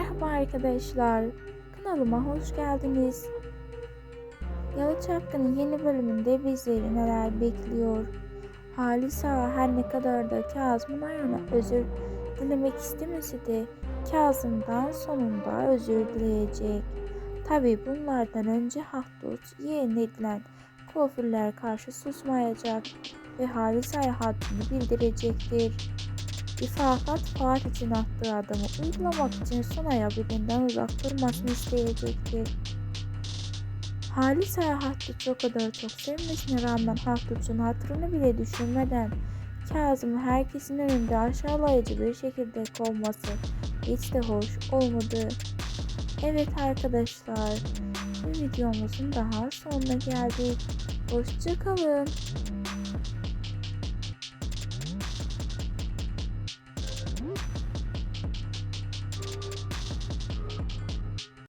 Merhaba arkadaşlar, kanalıma hoş geldiniz. Yalı Çapkın'ın yeni bölümünde bizleri neler bekliyor? Halis Ağa her ne kadar da Kazım'ın ayağına özür dilemek istemese de Kazım'dan sonunda özür dileyecek. Tabi bunlardan önce Hahdut yeğen edilen kuaförler karşı susmayacak ve Halis Ağa'ya haddini bildirecektir. İfakat Fuat için attığı adımı uygulamak için Sunay'a birinden uzak durmasını isteyecektir. Halis Ağa Hahdut'u o kadar çok sevmesine rağmen Hahdut'un hatırını bile düşünmeden Kazım'ı herkesin önünde aşağılayıcı bir şekilde kovması hiç de hoş olmadı. Evet arkadaşlar, bir videomuzun daha sonuna geldik. Hoşçakalın.